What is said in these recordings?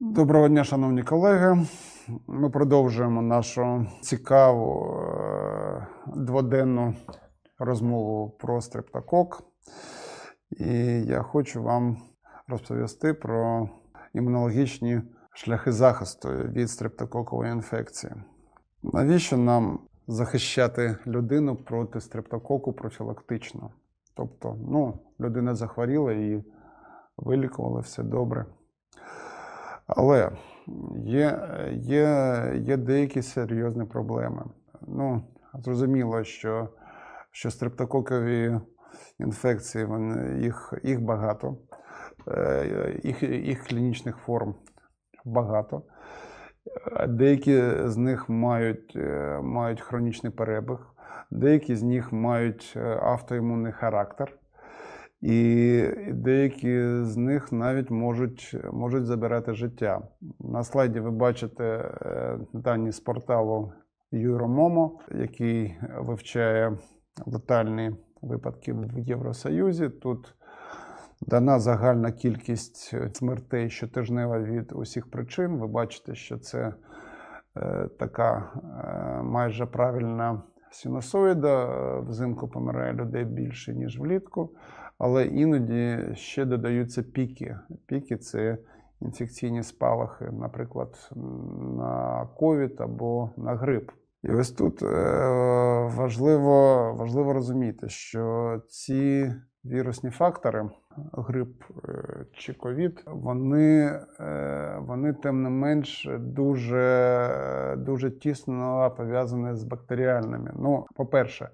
Доброго дня, шановні колеги. Ми продовжуємо нашу цікаву е, дводенну розмову про стрептокок. І я хочу вам розповісти про імунологічні шляхи захисту від стрептококової інфекції. Навіщо нам захищати людину проти стрептококу профілактично? Тобто, ну, людина захворіла і вилікували все добре. Але є, є, є деякі серйозні проблеми. Ну, зрозуміло, що, що стрептококові інфекції, вони, їх, їх багато, Е, їх, їх клінічних форм багато. Е, Деякі з них мають, е, мають хронічний перебіг, деякі з них мають автоімунний характер. І деякі з них навіть можуть, можуть забирати життя. На слайді ви бачите е, дані з порталу Euromomo, який вивчає летальні випадки в Євросоюзі. Тут дана загальна кількість смертей щотижнева від усіх причин. Ви бачите, що це е, така е, майже правильна синусоїда. Взимку помирає людей більше, ніж влітку. Але іноді ще додаються піки. Піки це інфекційні спалахи, наприклад, на ковід або на грип. І ось тут е, важливо, важливо розуміти, що ці вірусні фактори, грип е, чи ковід, вони, е, вони тим не менш дуже, дуже тісно пов'язані з бактеріальними. Ну, по-перше,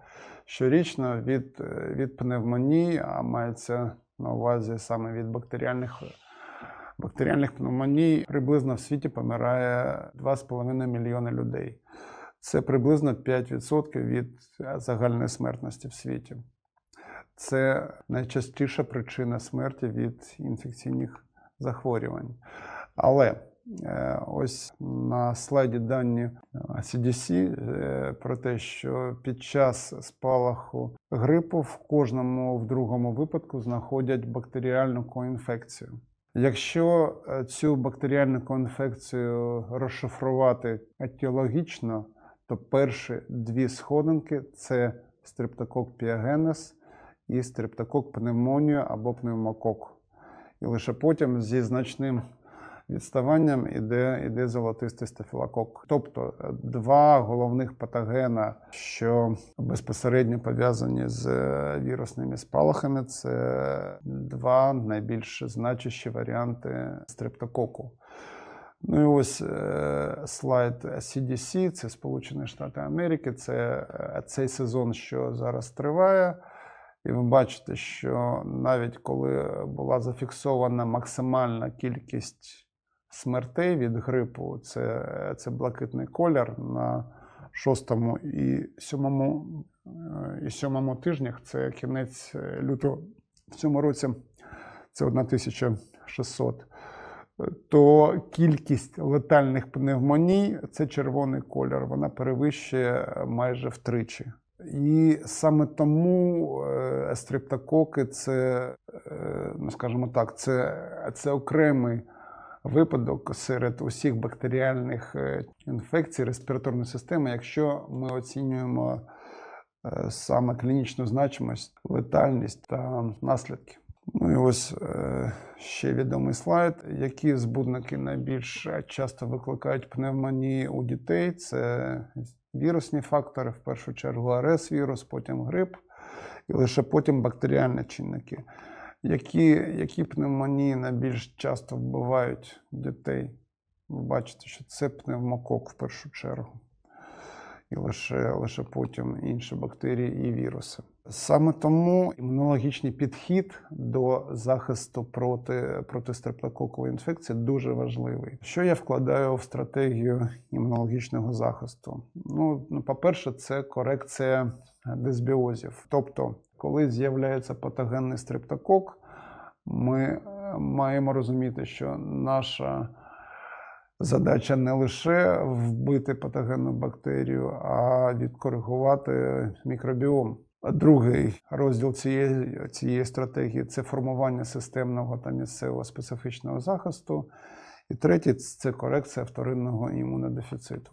щорічно від, від пневмонії, а мається на увазі саме від бактеріальних, бактеріальних пневмоній, приблизно в світі помирає 2,5 мільйони людей. Це приблизно 5% від загальної смертності в світі. Це найчастіша причина смерті від інфекційних захворювань. Але е, ось на слайді дані е, CDC е, про те, що під час спалаху грипу в кожному в другому випадку знаходять бактеріальну коінфекцію. Якщо е, цю бактеріальну коінфекцію розшифрувати етіологічно, то перші дві сходинки це стрептокок піагенес і стрептокок пневмонію або пневмокок. І лише потім зі значним відставанням іде, іде золотистий стафілокок. Тобто е, два головних патогена, що безпосередньо пов'язані з е, вірусними спалахами, це два найбільш значущі варіанти стрептококу. Ну і ось е, слайд CDC, це Сполучені Штати Америки, це цей сезон, що зараз триває. І ви бачите, що навіть коли була зафіксована максимальна кількість смертей від грипу, це, це блакитний колір на шостому і сьомому, е, і сьомому тижнях, це кінець е, лютого в цьому році, це 1600 то кількість летальних пневмоній це червоний кольор, вона перевищує майже втричі. І саме тому е, стрептококи це, е, ну скажімо так, це, це окремий випадок серед усіх бактеріальних е, інфекцій респіраторної системи, якщо ми оцінюємо е, саме клінічну значимість, летальність та наслідки. Ну і ось е, ще відомий слайд. Які збудники найбільш часто викликають пневмонії у дітей? Це вірусні фактори, в першу чергу РС-вірус, потім грип, і лише потім бактеріальні чинники. Які, які пневмонії найбільш часто вбивають дітей? Ви бачите, що це пневмокок в першу чергу. І лише, лише потім інші бактерії і віруси. Саме тому імунологічний підхід до захисту проти, проти стрептококової інфекції дуже важливий. Що я вкладаю в стратегію імунологічного захисту? Ну, ну, по-перше, це корекція дисбіозів. Тобто, коли з'являється патогенний стрептокок, ми е, маємо розуміти, що наша задача не лише вбити патогенну бактерію, а відкоригувати мікробіом. Другий розділ цієї, цієї стратегії це формування системного та місцевого специфічного захисту. І третє це корекція вторинного імунодефіциту.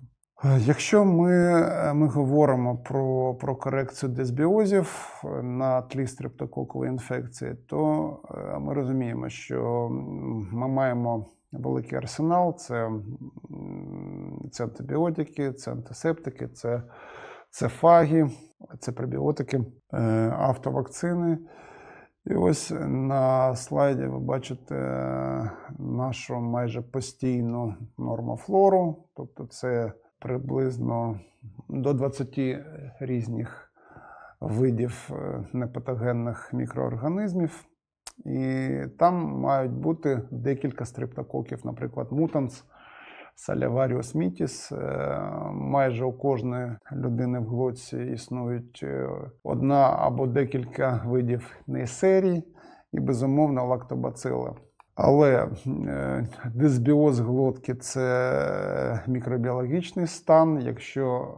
Якщо ми, ми говоримо про, про корекцію дисбіозів на тлі стрептококової інфекції, то е, ми розуміємо, що ми маємо великий арсенал: це, це антибіотики, це антисептики, це, це фаги, це пребіотики, е, автовакцини. І ось на слайді ви бачите е, нашу майже постійну нормофлору, тобто це приблизно до 20 різних видів е, непатогенних мікроорганізмів. І там мають бути декілька стрептококів, наприклад, мутанс, Саляваріус мітіс. Е, Майже у кожної людини в глотці існують е, одна або декілька видів нейсерій і, безумовно, лактобацили. Але е, дисбіоз глотки це мікробіологічний стан. Якщо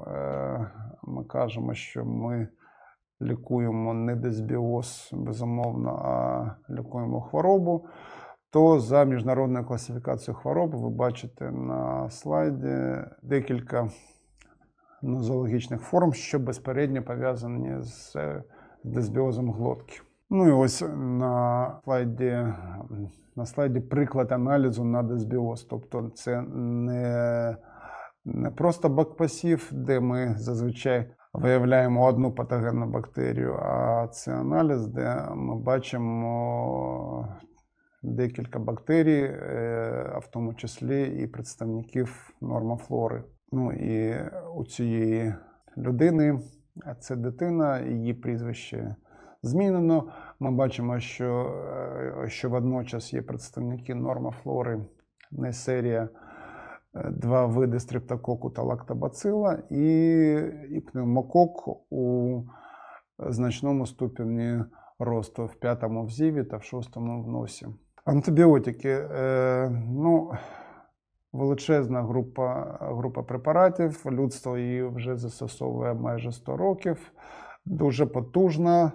ми кажемо, що ми лікуємо не дисбіоз, безумовно, а лікуємо хворобу, то за міжнародною класифікацією хвороб ви бачите на слайді декілька нозологічних форм, що безпередньо пов'язані з дисбіозом глотки. Ну і ось на слайді, на слайді приклад аналізу на дисбіоз. Тобто це не, не просто бакпасів, де ми зазвичай виявляємо одну патогенну бактерію, а це аналіз, де ми бачимо декілька бактерій, е, а в тому числі і представників нормофлори. Ну і у цієї людини, а це дитина, її прізвище змінено. Ми бачимо, що, е, що водночас є представники нормофлори, несерія, е, два види стрептококу та лактобацила, і, і пневмокок у значному ступені росту в п'ятому взіві та в шостому в носі. Антибіотики. Е, ну, величезна група, група препаратів. Людство її вже застосовує майже 100 років. Дуже потужна.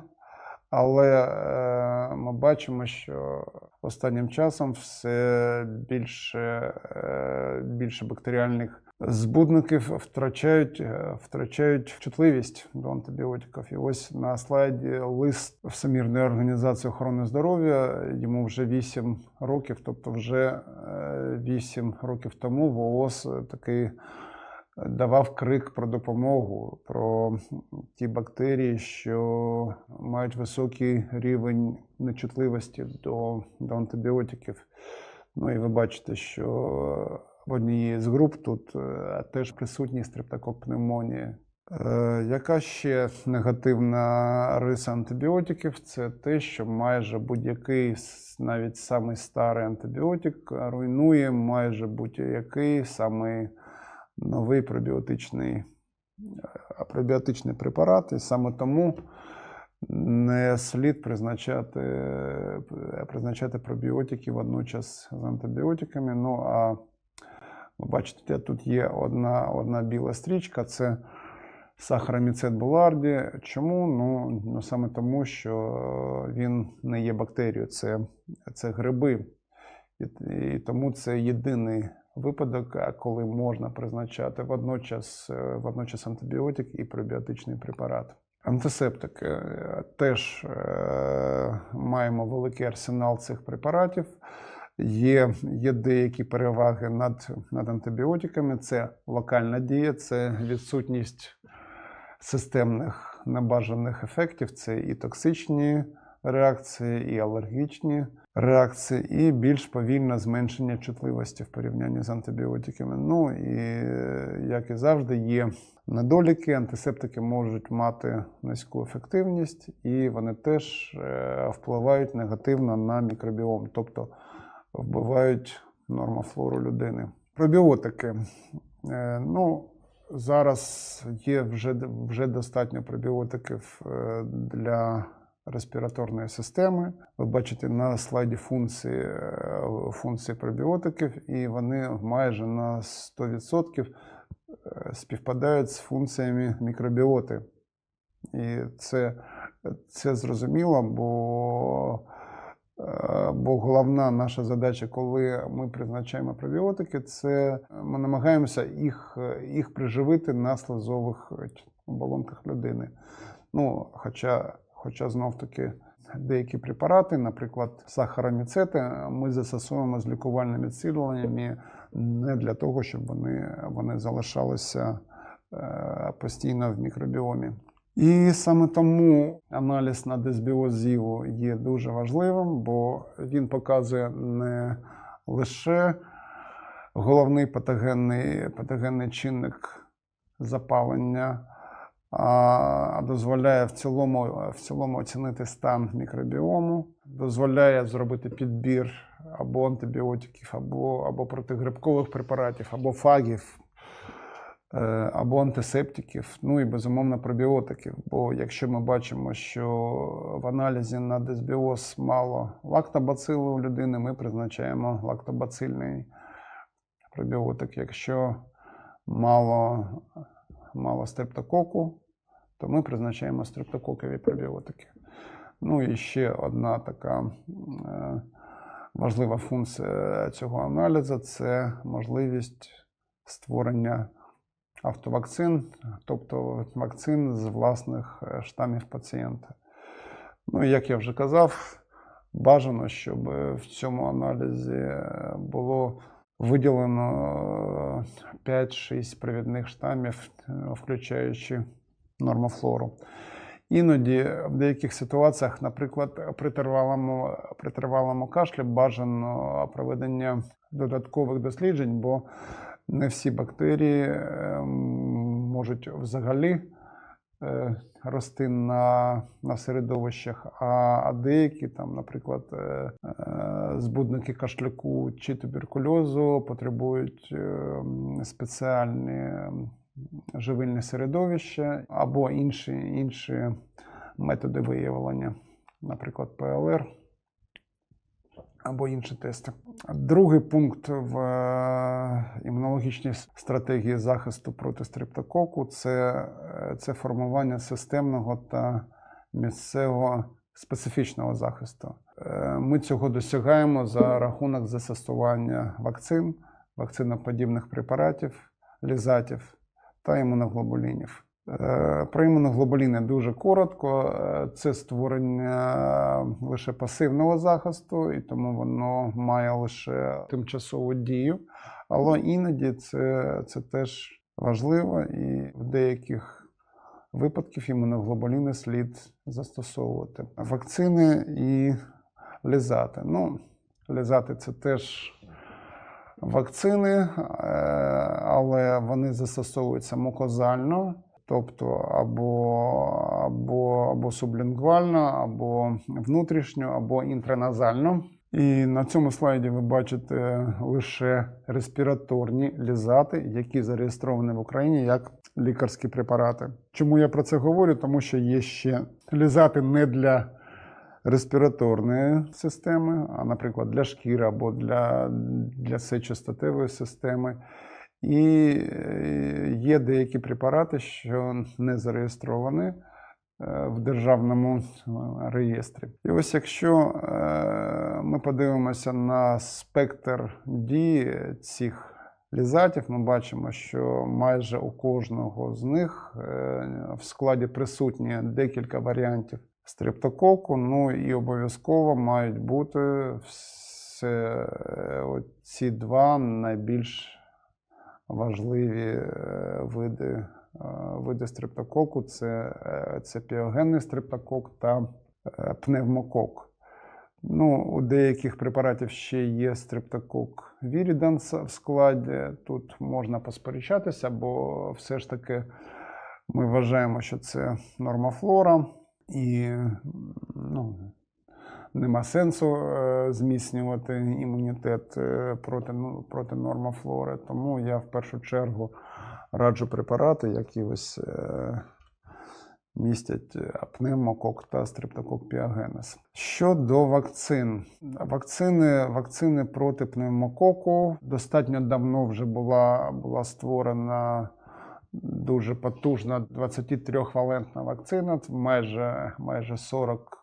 Але е, ми бачимо, що останнім часом все більше, е, більше бактеріальних збудників втрачають, е, втрачають чутливість до антибіотиків. І ось на слайді лист Всемірної організації охорони здоров'я йому вже 8 років, тобто вже 8 років тому ВООЗ такий давав крик про допомогу, про ті бактерії, що мають високий рівень нечутливості до, до антибіотиків. Ну і ви бачите, що в одній з груп тут е, теж присутній стрептокок пневмонії. Е, Яка ще негативна риса антибіотиків? Це те, що майже будь-який, навіть самий старий антибіотик руйнує майже будь-який самий новий пробіотичний, е, пробіотичний препарат. І саме тому не слід призначати, е, призначати пробіотики водночас з антибіотиками. Ну а ви бачите, тут є одна, одна біла стрічка. Це сахароміцет буларді. Чому? Ну, ну саме тому, що він не є бактерією, це, це гриби. І, і тому це єдиний випадок, коли можна призначати водночас, е, водночас антибіотик і пробіотичний препарат. Антисептики Е, теж е, маємо великий арсенал цих препаратів. Є, є деякі переваги над, над антибіотиками. Це локальна дія, це відсутність системних небажаних ефектів, це і токсичні реакції, і алергічні реакції, і більш повільне зменшення чутливості в порівнянні з антибіотиками. Ну і е, як і завжди, є недоліки. Антисептики можуть мати низьку ефективність, і вони теж е, впливають негативно на мікробіом, тобто вбивають нормофлору людини. Пробіотики. Е, Ну, зараз є вже, вже достатньо пробіотиків для респіраторної системи. Ви бачите на слайді функції, е, функції пробіотиків, і вони майже на 100% е, співпадають з функціями мікробіоти. І це, це зрозуміло, бо е, Бо головна наша задача, коли ми призначаємо пробіотики, це ми намагаємося їх, їх приживити на слизових оболонках людини. Ну, хоча, хоча знов таки деякі препарати, наприклад, сахароміцети, ми застосовуємо з лікувальними цілленнями не для того, щоб вони, вони залишалися е, постійно в мікробіомі. І саме тому аналіз на дисбіоз ЗІВу є дуже важливим, бо він показує не лише головний патогенний, патогенний чинник запалення, дозволяє в цілому, в цілому оцінити стан мікробіому, дозволяє зробити підбір або антибіотиків, або, або протигрибкових препаратів, або фагів, е, або антисептиків, ну і безумовно пробіотиків. Бо якщо ми бачимо, що в аналізі на дисбіоз мало лактобацили у людини, ми призначаємо лактобацильний пробіотик. Якщо мало, мало стрептококу, то ми призначаємо стрептококові пробіотики. Ну і ще одна така е, важлива функція цього аналізу це можливість створення автовакцин, тобто вакцин з власних е, штамів пацієнта. Ну, як я вже казав, бажано, щоб в цьому аналізі е, було виділено 5-6 привідних штамів, е, включаючи нормофлору. Іноді в деяких ситуаціях, наприклад, при тривалому, при тривалому кашлі бажано проведення додаткових досліджень, бо не всі бактерії е, можуть взагалі е, рости на, на середовищах, а, а деякі, там, наприклад, е, е, збудники кашляку чи туберкульозу потребують е, спеціальні м, живильне середовище або інші, інші методи виявлення, наприклад, ПЛР або інші тести. Другий пункт в е, імунологічній стратегії захисту проти стрептококу це, е, це формування системного та місцевого специфічного захисту. Е, Ми цього досягаємо за рахунок застосування вакцин, вакциноподібних препаратів, лізатів та імуноглобулінів. Е, Про імуноглобуліни дуже коротко. Е, Це створення лише пасивного захисту, і тому воно має лише тимчасову дію. Але іноді це, це теж важливо, і в деяких випадків імуноглобуліни слід застосовувати. Вакцини і лізати. Ну, лізати це теж вакцини, е, але вони застосовуються мукозально, тобто або, або, або сублінгвально, або внутрішньо, або інтраназально. І на цьому слайді ви бачите лише респіраторні лізати, які зареєстровані в Україні як лікарські препарати. Чому я про це говорю? Тому що є ще лізати не для респіраторної системи, а, наприклад, для шкіри або для, для сечостатевої системи. І е, є деякі препарати, що не зареєстровані е, в державному е, реєстрі. І ось якщо ми подивимося на спектр дії цих лізатів, ми бачимо, що майже у кожного з них в складі присутні декілька варіантів стрептококу, ну і обов'язково мають бути ці два найбільш важливі е, види, е, види стрептококу це, е, це піогенний стрептокок та пневмокок. Ну, у деяких препаратів ще є стрептокок віріданс в складі. Тут можна посперечатися, бо все ж таки ми вважаємо, що це нормофлора, і ну, нема сенсу е, зміцнювати імунітет е, проти, ну, проти нормофлори. Тому я в першу чергу раджу препарати, які ось е, містять пневмокок та стрептокок піогенез. Щодо вакцин, вакцини, вакцини проти пневмококу достатньо давно вже була, була створена дуже потужна 23-валентна вакцина, майже, майже 40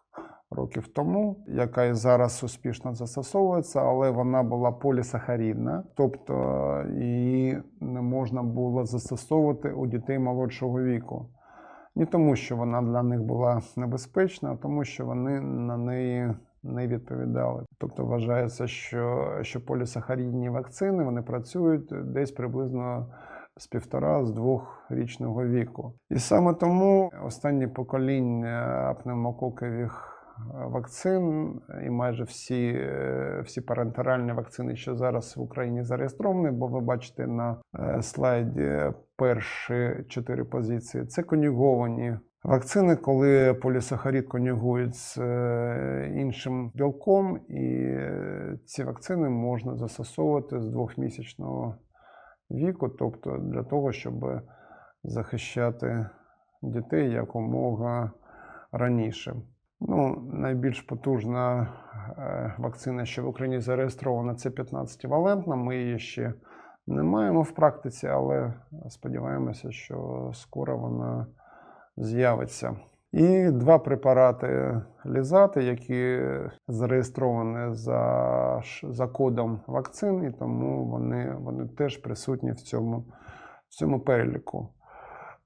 років тому, яка і зараз успішно застосовується, але вона була полісахарідна, тобто її не можна було застосовувати у дітей молодшого віку. Не тому, що вона для них була небезпечна, а тому, що вони на неї не відповідали. Тобто вважається, що, що полісахарідні вакцини вони працюють десь приблизно з півтора з двохрічного віку. І саме тому останні покоління пневмококових вакцин і майже всі, е, всі парентеральні вакцини, що зараз в Україні зареєстровані, бо ви бачите на е, слайді перші чотири позиції. Це конюговані вакцини, коли полісахарід конюгують з е, іншим білком, і ці вакцини можна застосовувати з двохмісячного віку, тобто для того, щоб захищати дітей якомога раніше. Ну, найбільш потужна е, вакцина, що в Україні зареєстрована, це 15-валентна. Ми її ще не маємо в практиці, але сподіваємося, що скоро вона з'явиться. І два препарати лізати, які зареєстровані за, за кодом вакцин, і тому вони, вони теж присутні в цьому, в цьому переліку.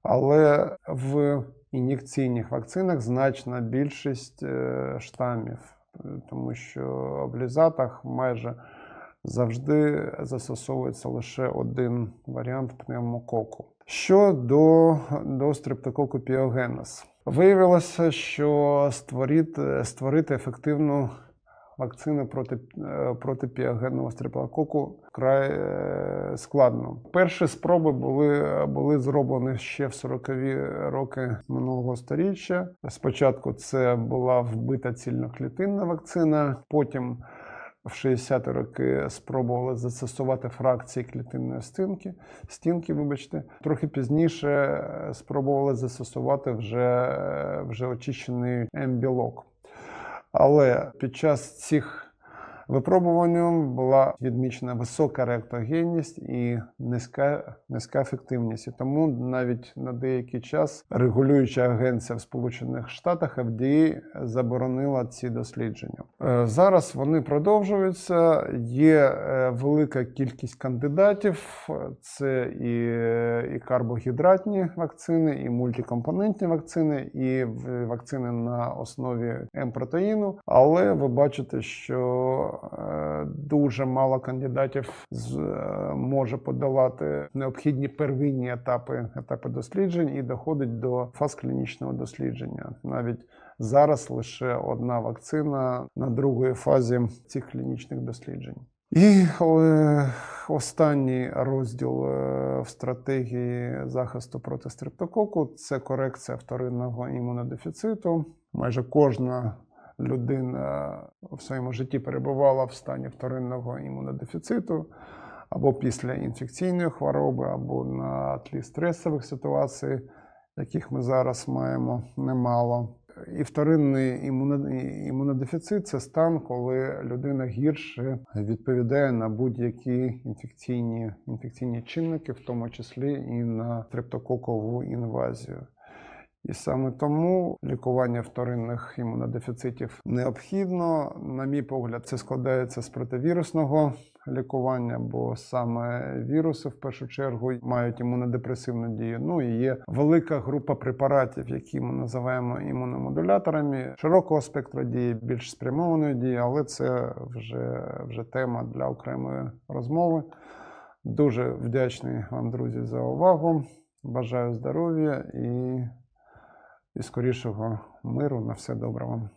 Але в ін'єкційних вакцинах значна більшість е, штамів, тому що в лізатах майже завжди застосовується лише один варіант пневмококу. Щодо до стрептококу піогенез. Виявилося, що створити, створити ефективну вакцину проти, е, проти піогенного стрептококу вкрай е, складно. Перші спроби були, були зроблені ще в 40-ві роки минулого століття. Спочатку це була вбита цільноклітинна вакцина, потім в 60-ті роки спробували застосувати фракції клітинної стінки, стінки, вибачте. Трохи пізніше е, спробували застосувати вже, вже очищений М-білок. Але під час цих випробувань була відмічена висока реактогенність і низька, низька ефективність. І тому навіть на деякий час регулююча агенція в Сполучених Штатах FDA заборонила ці дослідження. Е, Зараз вони продовжуються. Є е, велика кількість кандидатів. Це і, і карбогідратні вакцини, і мультикомпонентні вакцини, і вакцини на основі М-протеїну. Але ви бачите, що е, дуже мало кандидатів е, може подолати необхідні первинні етапи, етапи досліджень і доходить до фаз клінічного дослідження. Навіть зараз лише одна вакцина на другої фазі цих клінічних досліджень. І е, останній розділ е, в стратегії захисту проти стрептококу це корекція вторинного імунодефіциту. Майже кожна людина в своєму житті перебувала в стані вторинного імунодефіциту або після інфекційної хвороби, або на тлі стресових ситуацій, яких ми зараз маємо немало. І вторинний імунодефіцит це стан, коли людина гірше відповідає на будь-які інфекційні, інфекційні чинники, в тому числі і на стрептококову інвазію. І саме тому лікування вторинних імунодефіцитів необхідно. На мій погляд, це складається з противірусного лікування, бо саме віруси в першу чергу мають імунодепресивну дію. Ну і є велика група препаратів, які ми називаємо імуномодуляторами широкого спектру дії, більш спрямованої дії, але це вже, вже тема для окремої розмови. Дуже вдячний вам, друзі, за увагу. Бажаю здоров'я і, і скорішого миру. На все добре вам.